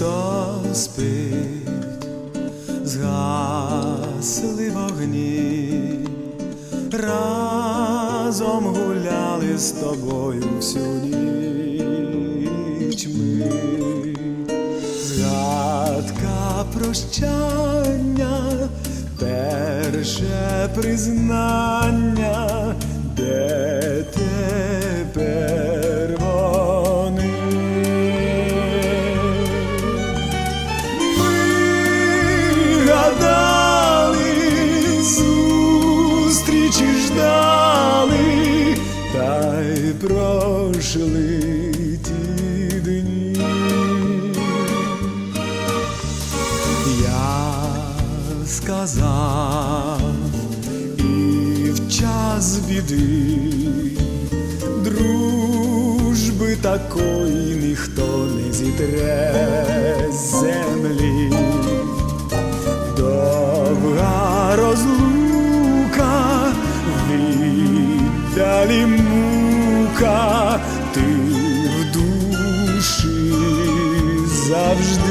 місто спить, згасли вогні, разом гуляли з тобою всю ніч ми. Згадка прощання, перше признання, де тепер пройшли ті дні. Я сказав і в час біди дружби такої ніхто не зітре з землі. Довга розлука, віддалі мука, ти в душі завжди.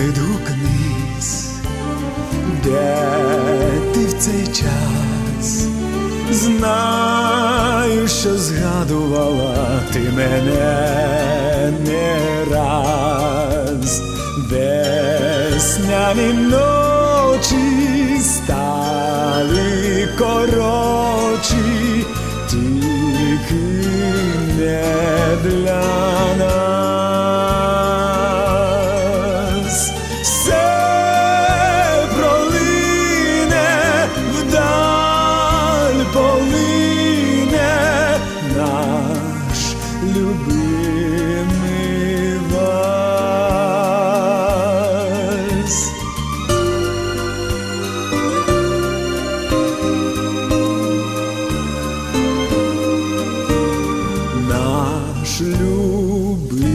Відгукнись, де ти в цей час, знаю, що згадувала ти мене не раз, весняні ночі стали корочі, тільки не blue.